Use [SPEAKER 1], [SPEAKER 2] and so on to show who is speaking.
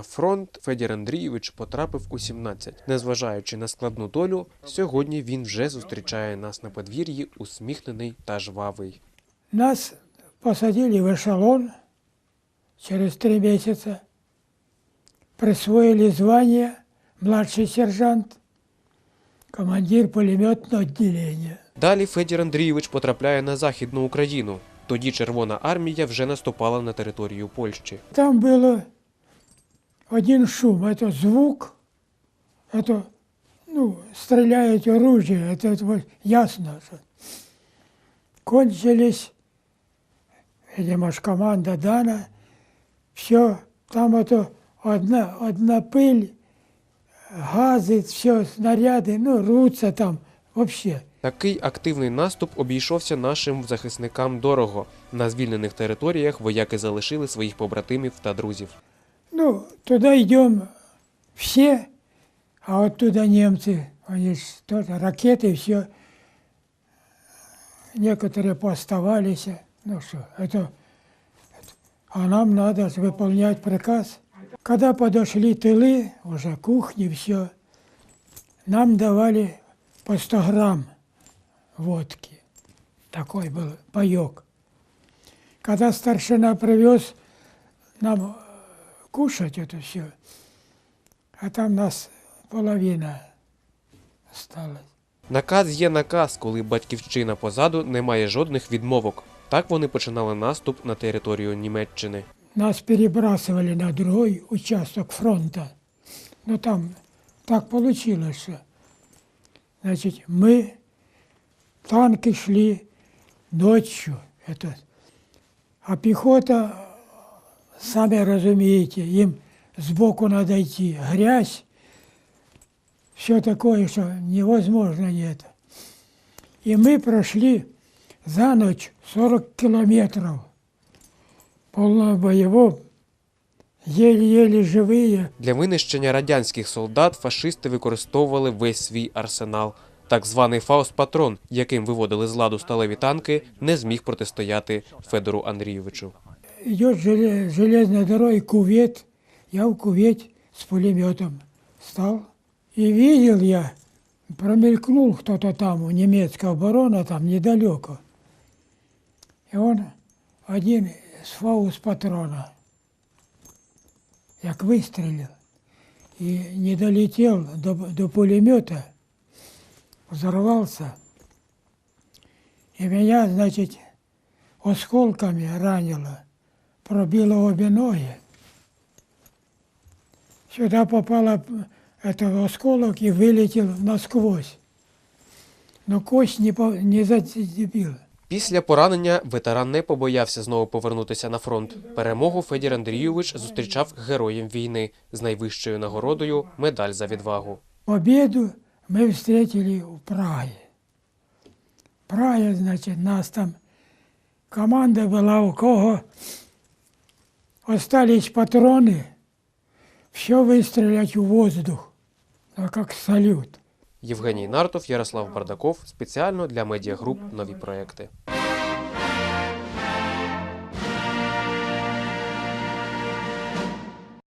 [SPEAKER 1] На фронт Федір Андрійович потрапив у 17. Незважаючи на складну долю, сьогодні він вже зустрічає нас на подвір'ї, усміхнений та жвавий.
[SPEAKER 2] Нас посадили в эшелон через три месяца, присвоили звание младший сержант, командир пулеметного отделения.
[SPEAKER 1] Далі Федір Андрійович потрапляє на Західну Україну. Тоді Червона армія вже наступала на територію Польщі.
[SPEAKER 2] Там было один шум, это звук, это, ну, стреляет оружие, это, это вот ясно. Что кончились, видимо, ж команда дана, все, там это одна, одна пыль, газы, все, снаряды, ну, рвутся там вообще.
[SPEAKER 1] Такий активний наступ обійшовся нашим захисникам дорого. На звільнених територіях вояки залишили своїх побратимів та друзів.
[SPEAKER 2] Ну, туда идем все, а оттуда немцы, они тоже ракеты, все. Некоторые пооставались. Ну что, это, а нам надо выполнять приказ. Когда подошли тылы, уже кухни, все, нам давали по 100 грамм водки. Такой был паек. Когда старшина привез нам кушать это все. А там нас половина осталась.
[SPEAKER 1] Наказ є наказ, коли батьківщина позаду не має жодних відмовок. Так вони починали наступ на територію Німеччини.
[SPEAKER 2] Нас перебрасывали на другой участок фронта. Но там так получилось, что значит, мы, танки шли ночью, это, а пехота, сами разумеете, им сбоку надо идти, грязь, все такое, что невозможно нет. И мы прошли за ночь 40 километров полного боевого, еле-еле живые.
[SPEAKER 1] Для винищення радянських солдат фашисти використовували весь свій арсенал. Так званий Фауст-патрон, яким виводили з ладу сталеві танки, не зміг протистояти Федору Андрійовичу.
[SPEAKER 2] Идет желе- железная дорога, кувет. Я в кувете с пулеметом стал. И видел я, промелькнул кто-то там, у немецкая оборона там недалеко. И он один с фаус патрона, як выстрелил, и не долетел до, до пулемета, взорвался. И меня, значит, осколками ранило, пробило обе ноги. Сюда попало этот осколок и вылетел насквозь. Но кость не, по- не зацепила.
[SPEAKER 1] Після поранення ветеран не побоявся знову повернутися на фронт. Перемогу Федір Андрійович зустрічав героєм війни з найвищою нагородою медаль за відвагу.
[SPEAKER 2] Победу мы встретили в Праге. Прага, значит, нас там команда была, у кого остались патроны, все выстрелять в воздух, а как салют.
[SPEAKER 1] Євгеній Нартов, Ярослав Бардаков спеціально для медіагруп нові проекти.